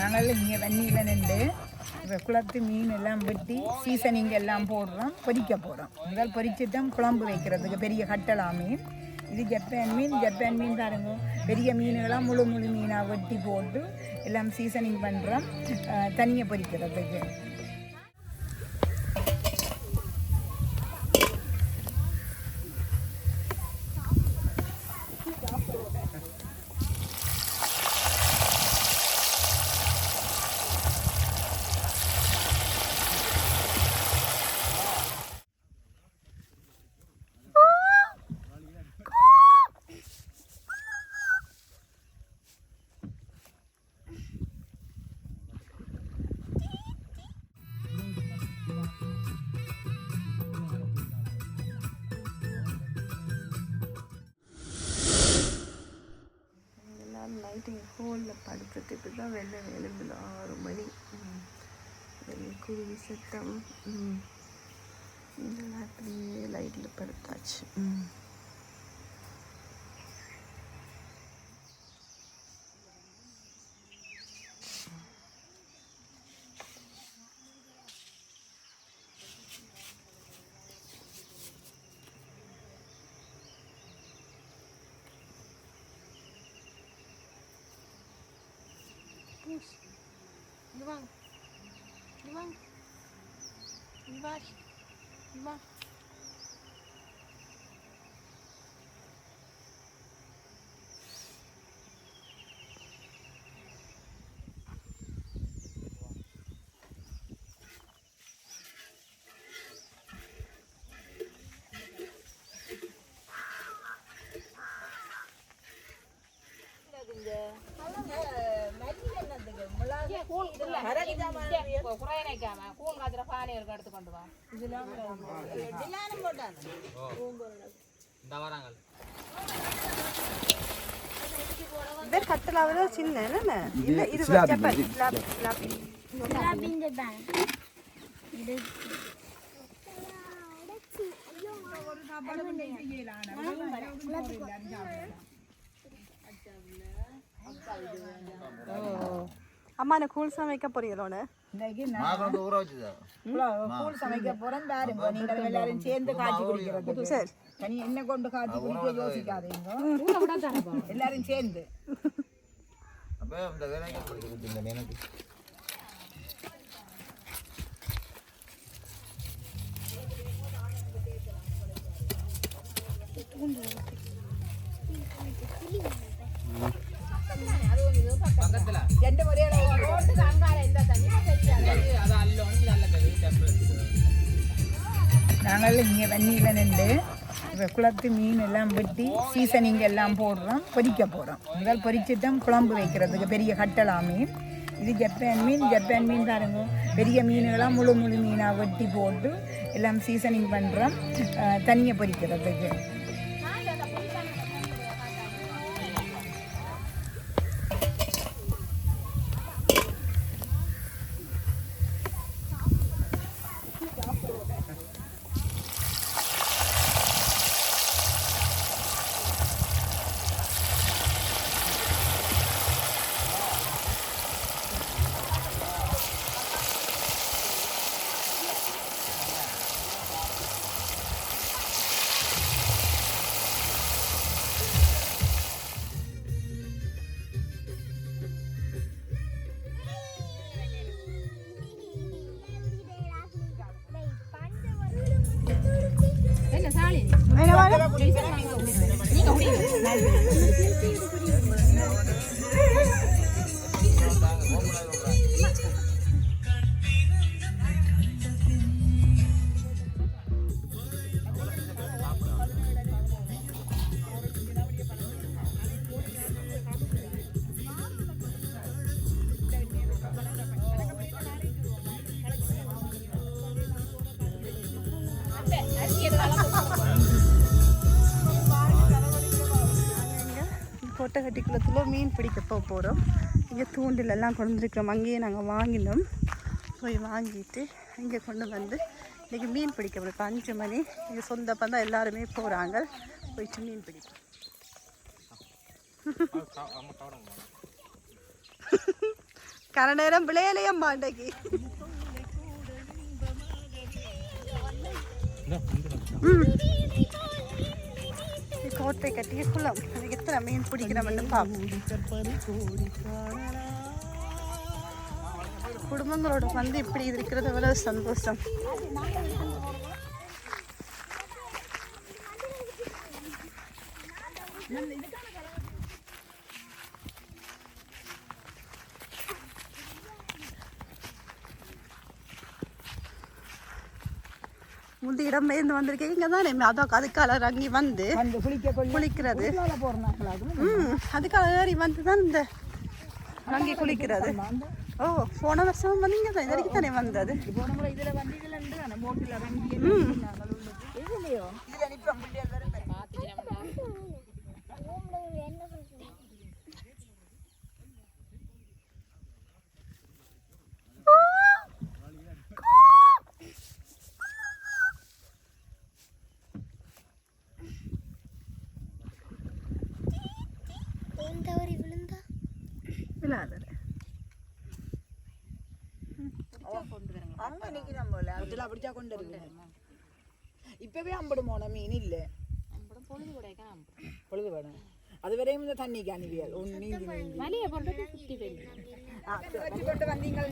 நாங்கள் இங்கே வன்னியில் நின்று இப்போ குளத்து மீன் எல்லாம் வெட்டி சீசனிங் எல்லாம் போடுறோம் பொரிக்க போகிறோம் முதல் பொரிச்சுட்டு குழம்பு வைக்கிறதுக்கு பெரிய கட்டளா மீன். இது ஜப்பான் மீன். ஜப்பான் மீன் பாருங்க. பெரிய மீன்களாம் முழு முழு மீனாக வெட்டி போட்டு எல்லாம் சீசனிங் பண்ணுறோம் தனியாக பொரிக்கிறதுக்கு நைட்டு ஹோலில் படுத்துட்டு தான் வெளில எழும்புல ஆறு மணி. குருவி சத்தம். இதெல்லாம் அப்படியே லைட்டில் படுத்தாச்சு. 一万，一万，一百，一百。வாங்க இங்க வாங்க இங்க வாடி இங்க வா. இது கட்டலாவில சின்ன என்ன இல்ல இது ஜப்பான். லாபி லாபி அம்மா என்ன கூழ் சமைக்க போறீங்களோன்னு? நான் நான் கூழ் சமைக்க போகிறேன் பாருங்க நீங்கள் எல்லாரும் சேர்ந்து காய்ச்சி குடிக்கிறதுக்கு சரி. தனி என்ன கொண்டு காய்ச்சி குடிக்க யோசிக்காதீங்க. எல்லாரும் சேர்ந்து. அப்போ இந்த வேலைக்கு நாங்கள் இங்கே வன்னியில் நின்று இப்போ குளத்து மீன் எல்லாம் வெட்டி சீசனிங் எல்லாம் போடுறோம் பொரிக்க போகிறோம் முதல் பொரிச்சுட்டோம் குழம்பு வைக்கிறதுக்கு பெரிய கட்டளா மீன். இது ஜப்பான் மீன். ஜப்பான் மீன் பாருங்க. பெரிய மீன்களாம் முழு முழு மீனாக வெட்டி போட்டு எல்லாம் சீசனிங் பண்ணுறோம் தனியாக பொரிக்கிறதுக்கு 哪里？哪里？哪里？哪里？你狗屁！கோட்டகட்டி குளத்தில் மீன் பிடிக்க போக போகிறோம் இங்கே தூண்டில் எல்லாம் கொண்டு வந்துருக்கிறோம் அங்கேயே நாங்கள் வாங்கினோம். போய் வாங்கிட்டு இங்கே கொண்டு வந்து இன்றைக்கி மீன் பிடிக்க போகிறோம் இப்போ அஞ்சு மணி. இங்கே சொந்த பந்தம் எல்லாருமே போகிறாங்க போயிட்டு மீன் பிடிப்போம். கன நேரம் விளையலையே மாட்டேங்கி கோட்டை கட்டிய குளம் அதுக்கு எத்தனை மீன் பிடிக்கிறோம்னு பார்ப்போம் குடும்பங்களோட வந்து இப்படி இருக்கிறது எவ்வளவு சந்தோஷம். முந்தி இடம்பெயர்ந்து வந்திருக்கேன் இங்கே தானே அதான் அதுக்கால இறங்கி வந்து குளிக்கிறது. ம் அதுக்கால ஏறி வந்து தான் இந்த இறங்கி குளிக்கிறது. ஓ போன வருஷம் வந்து இங்கே தான் இது வரைக்கும் தானே வந்தது போனவங்க இருக்கு இப்போவே அம்படுமோன மீன் இல்லை. பொழுது படம் அது வரையும் இந்த தண்ணிக்கு அனுப்பியல். ஒன்று நீந்தி வச்சு கொண்டு வந்தீங்கன்னா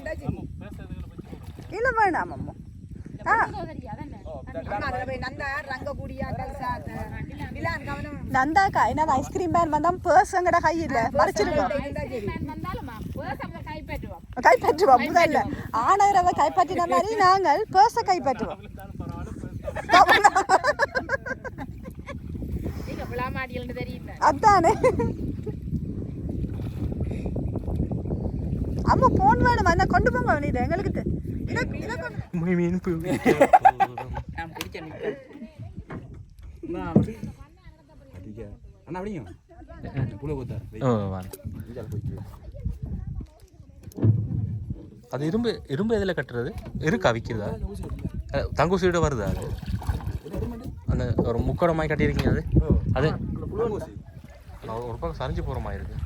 இல்லை வேணாம் அம்மா. நந்தாக்கா என்ன ஐஸ்கிரீம் பேன் வந்தா பர்சங்கட கையில்? மறைச்சிருக்கோம். கைப்பற்றுவோம். முதல்ல ஆனவரவை கைப்பற்றின மாதிரி நாங்கள் பர்ஸை கைப்பற்றுவோம். அதானே. அம்மா போன் வேணும்? என்ன கொண்டு போங்க எங்களுக்கு இதை- நிற்பேன் அண்ணா அப்படிங்க அது இரும்பு இரும்பு எதில் கட்டுறது? இருக்கா விற்கிறதா தங்குசீட வருதா அது? அந்த ஒரு முக்கடமாய் கட்டியிருக்கீங்க அது? அது ஒரு பக்கம் சரிஞ்சு போகிற மாதிரி இருக்கு.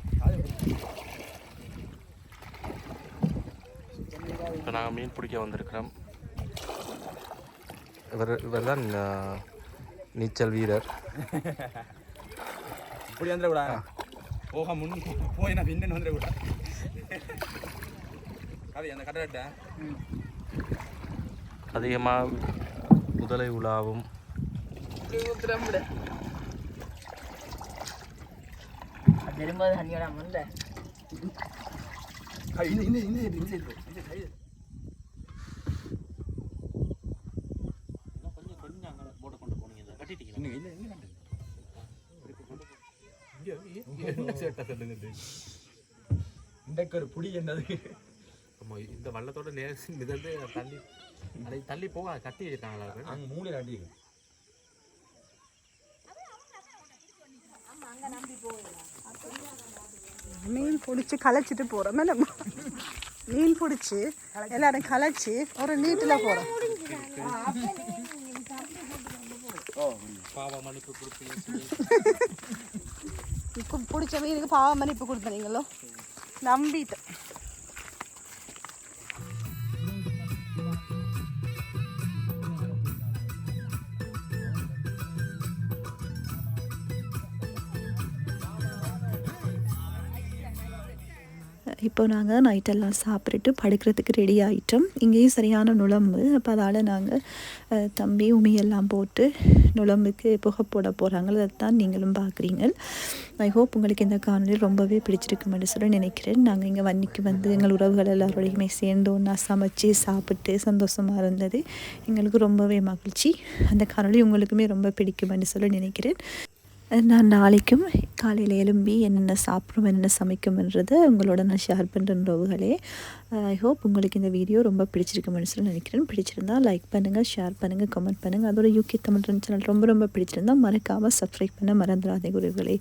இப்போ நாங்கள் மீன் பிடிக்க வந்திருக்கிறோம். இவர் இவர் தான் நீச்சல் வீரர். இப்படி வந்துடக்கூடா போக முன் போய் நான் பின்னு வந்துடக்கூடா அது அந்த கட்டடட்டா அதிகமாக முதலை உலாவும். திரும்ப தண்ணியோட முந்த இந்த சைடு இன்னும் இல்லை இல்லை இன்றைக்கு ஒரு புடி என்னது? இந்த வள்ளத்தோட நேரம் மிதந்து தள்ளி அதை தள்ளி போக கட்டி வச்சிருக்காங்களா அங்கே மூலையில் அடிக்கு மீன் பிடிச்சி களைச்சிட்டு போகிறோம் மேடம் மீன் பிடிச்சி எல்லாரும் களைச்சி ஒரு நீட்டில் போகிறோம் பாவ மன்னிப்பு கொடுத்து இப்போ பிடிச்ச மீனுக்கு பாவ மன்னிப்பு கொடுத்தனீங்களோ நம்பிட்டேன். இப்போ நாங்கள் நைட்டெல்லாம் சாப்பிட்டுட்டு படுக்கிறதுக்கு ரெடி ஆகிட்டோம் இங்கேயும் சரியான நுழம்பு. அப்போ அதால் நாங்கள் தம்பி உமியெல்லாம் போட்டு நுழம்புக்கு புகை போட போகிறாங்களோ அதை தான் நீங்களும் பார்க்குறீங்க ஐ ஹோப் உங்களுக்கு இந்த காணொலி ரொம்பவே பிடிச்சிருக்குமென்று சொல்லி நினைக்கிறேன். நாங்கள் இங்கே வன்னிக்கு வந்து எங்கள் உறவுகள் எல்லாரோடையுமே சேர்ந்து ஒன்றா சமைச்சு சாப்பிட்டு சந்தோஷமாக இருந்தது. எங்களுக்கு ரொம்பவே மகிழ்ச்சி. அந்த காணொலி உங்களுக்குமே ரொம்ப பிடிக்குமென்னு சொல்லி நினைக்கிறேன். நான் நாளைக்கும் காலையில் எழும்பி என்னென்ன சாப்பிடும் என்னென்ன சமைக்கும்ன்றதை உங்களோட நான் ஷேர் பண்ணுறேன் உறவுகளே. ஐ ஹோப் உங்களுக்கு இந்த வீடியோ ரொம்ப பிடிச்சிருக்குமென்னு சொல்லி நினைக்கிறேன். பிடிச்சிருந்தா லைக் பண்ணுங்கள் ஷேர் பண்ணுங்கள் கமெண்ட் பண்ணுங்கள் அதோட யூகே தமிழ் சேனல் ரொம்ப ரொம்ப பிடிச்சிருந்தா மறக்காமல் சப்ஸ்கிரைப் பண்ண மறந்துடாதே உறவுகளே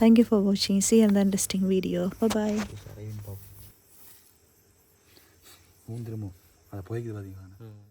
தேங்க்யூ ஃபார் வாட்சிங் சி அந்த இன்ட்ரெஸ்டிங் வீடியோ பாய் மூந்திரமோ? அதை போய்க்குது பார்த்தீங்களா